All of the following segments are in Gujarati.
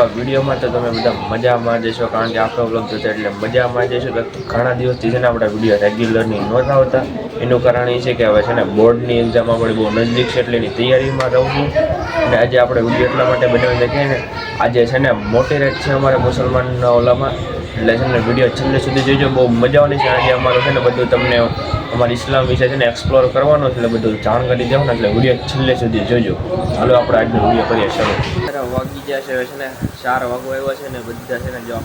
નવા વિડીયોમાં તો તમે બધા મજામાં જશો કારણ કે આપણો બ્લોગ જોતો એટલે મજામાં જશો તો ઘણા દિવસથી છે ને આપણા વીડિયો રેગ્યુલરની નહોતા આવતા. એનું કારણ એ છે કે હવે છે ને બોર્ડની એક્ઝામ આપણે બહુ નજીક છે એટલે એની તૈયારીમાં રહું છું. અને આજે આપણે વીડિયો એટલા માટે બનાવી શકીએ ને, આજે છે ને મોટી રેટ છે અમારે મુસલમાનના ઓલામાં. એટલે છે ને વીડિયો છેલ્લે સુધી જોઈજો બહુ મજા આવવાની છે. આજે અમારું છે ને બધું તમને અમારી ઇસ્લામ વિશે છે ને એક્સપ્લોર કરવાનો છે એટલે બધું જાણ કરી દેવું ને એટલે વીડિયો છેલ્લે સુધી જોજો. હાલો આપણે આજનો વીડિયો કરીએ શરૂ. વાગી ગયા છે છે ને ચાર વાગો આવ્યો છે ને બધા છે ને જો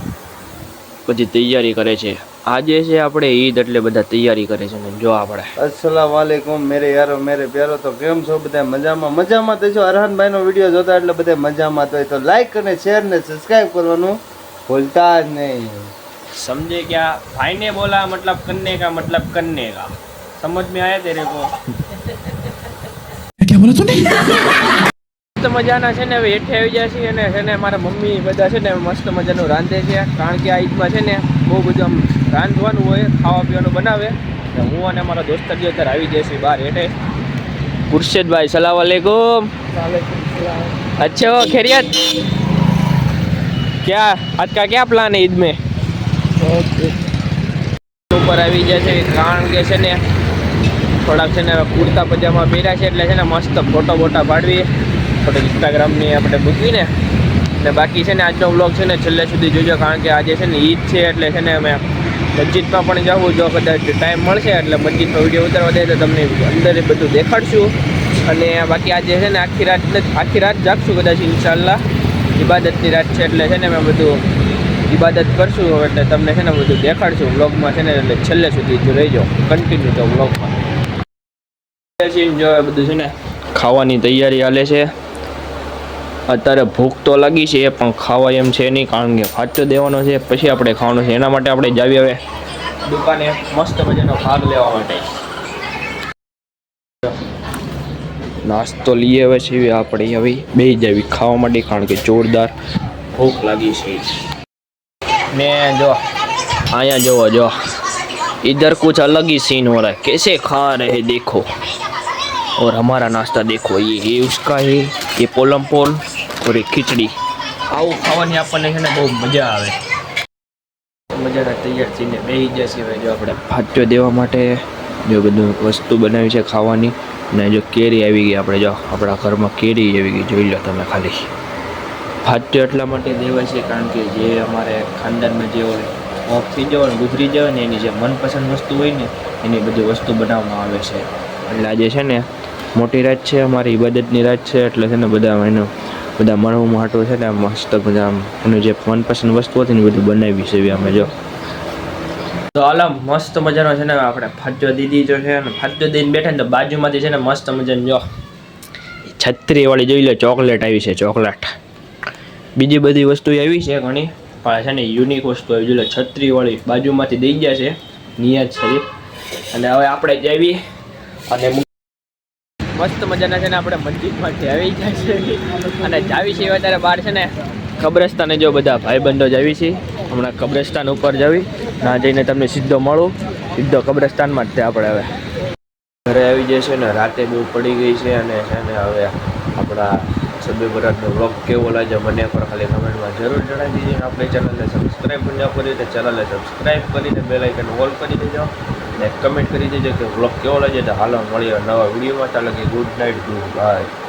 બધી તૈયારી કરે છે. આજે છે આપણે ઈદ એટલે બધા તૈયારી કરે છે ને જો આપણે. અસલામ વાલેકુમ મેરે યારો મેરે પ્યારો. તો કેમ છો બધા? મજામાં? મજામાં તો જો અરહાનભાઈ નો વીડિયો જોતા એટલે બધા મજામાં તો હોય. તો લાઈક અને શેર ને સબસ્ક્રાઈબ કરવાનું ભૂલતા જ નહીં. समझे क्या भाई ने बोला मतलब करने का मतलब करने का समझ में आया तेरे को क्या बोला तूने મસ્ત મજાના છે ને હવે હેઠે આવી જાય છે અને છે ને મારા મમ્મી બધા છે ને મસ્ત મજાનું રાંધે છે કારણ કે આ ઈદમાં છે ને બહુ બધું આમ રાંધવાનું હોય ખાવા પીવાનું બનાવે ને હું અને મારા દોસ્ત બી અત્યારે આવી જાય છે બહાર હેઠે ખુરશેદભાઈ સલામ વાલેકુમ अच्छे हो खैरियत क्या आज का क्या प्लान है ईद में ઉપર આવી જાય છે, કારણ કે છે ને થોડાક છે ને કુર્તા પજામા પહેર્યા છે, એટલે છે ને મસ્ત ફોટો બોટા પાડવી. ફોટો ઇન્સ્ટાગ્રામની આપણે મૂકવીને ને બાકી છે ને આજનો વ્લોગ છે ને છેલ્લે સુધી જોજો, કારણ કે આજે છે ને ઈદ છે, એટલે છે ને અમે મસ્જિદમાં પણ જવું જો કદાચ ટાઈમ મળશે, એટલે મસ્જિદનો વીડિયો ઉતારવા દે તો તમને અંદર બધું દેખાડશું. અને બાકી આજે છે ને આખી રાત આખી રાત જાગશું કદાચ ઇન્શાલ્લાહ ઇબાદતની રાત છે, એટલે છે ને અમે બધું ઇબાદત કરશું એટલે તમને છે ને બધું દેખાડશું વ્લોગમાં છે ને એટલે છેલ્લે સુધી જો રહેજો. કન્ટિન્યુ તો વ્લોગમાં જો બધું છે ને ખાવાની તૈયારી હાલે છે. અત્યારે ભૂખ તો લાગી છે પણ ખાવા એમ છે નહીં કારણ કે ફાચો દેવાનો છે. પછી આપણે ખાવાનું છે. એના માટે આપણે જાવી હવે. દુકાને મસ્ત મજાનો ભાગ લેવા માટે. નાસ્તો લઈ આવે છે આપણે હવે બે જાવી ખાવા માટે કારણ કે જોરદાર ભૂખ લાગી છે. ને જો અહીંયા જોવો જો इधर कुछ अलग ही सीन हो रहा है कैसे खा रहे देखो और हमारा नाश्ता देखो ये ये उसका है ये पोलम पोल और ये खिचड़ी આવું ખાવાની આપણને છે ને બહુ મજા આવે મજાના તૈયાર થઈને બેસી જશે હવે જો આપણે ફાટ્યો દેવા માટે જો બધું વસ્તુ બનાવી છે ખાવાની ને જો કેરી આવી ગઈ આપણે જો આપણા ઘરમાં કેરી આવી ગઈ જોઈ લો તમે ખાલી ફાટ્યો એટલા માટે દેવાય છે, કારણ કે જે અમારે ખાનદાનમાં જે ઓફ થઈ જવા ને ગુજરી જવાય ને એની જે મનપસંદ વસ્તુ હોય ને, એની બધી વસ્તુ બનાવવામાં આવે છે. એટલે આજે છે ને, મોટી રાત છે, અમારી ઇબાદતની રાત છે, એટલે છે ને બધા એનું, બધા મળવું માટું છે ને મસ્ત બધા એનું જે મનપસંદ વસ્તુ હતી ને બધું બનાવી છે અમે જો. તો હાલો મસ્ત મજાનો છે ને આપણે ફાટ્યો દીદી જો છે ને, ફાટ્યો દઈને બેઠા ને તો બાજુમાંથી છે ને મસ્ત મજાનો જો, છત્રીવાળી જોઈ લો, ચોકલેટ આવી છે, ચોકલેટ. બીજી બધી વસ્તુ એવી છે ઘણી. પણ છે ને યુનિક વસ્તુ આવી જોઈએ છત્રીવાળી છત્રી વાળી બાજુમાંથી દઈ ગયા છે. નિયાજ શરીફ અને હવે આપણે જઈએ અને મસ્ત મજાના છે ને આપણે મંદિરમાંથી આવી જાય છે. અને જાવી છીએ અત્યારે બહાર છે ને. કબ્રસ્તાને જો બધા ભાઈબંધો જાવી છે. હમણાં કબ્રસ્તાન ઉપર જાવી ના જઈને તમને સીધો મળું. સીધો કબ્રસ્તાનમાં જ તે આપણે હવે. ઘરે આવી છે ને રાતે બહુ પડી ગઈ છે અને છે ને હવે આપણા સભ્ય બરાટનો બ્લોગ કેવો લાગ્યો મને પર ખાલી કમેન્ટમાં જરૂર જણાવી દીજો. આપણી ચેનલને સબસ્ક્રાઈબ પણ ન કરી તો ચેનલને સબસ્ક્રાઈબ કરીને બેલ આઇકન ઓલ કરી દેજો. અને કમેન્ટ કરી દેજો કે બ્લોગ કેવો લાગ્યો તો હાલો મળીએ નવા વિડીયોમાં ચાલો કે ગુડ નાઇટ ગુડ બાય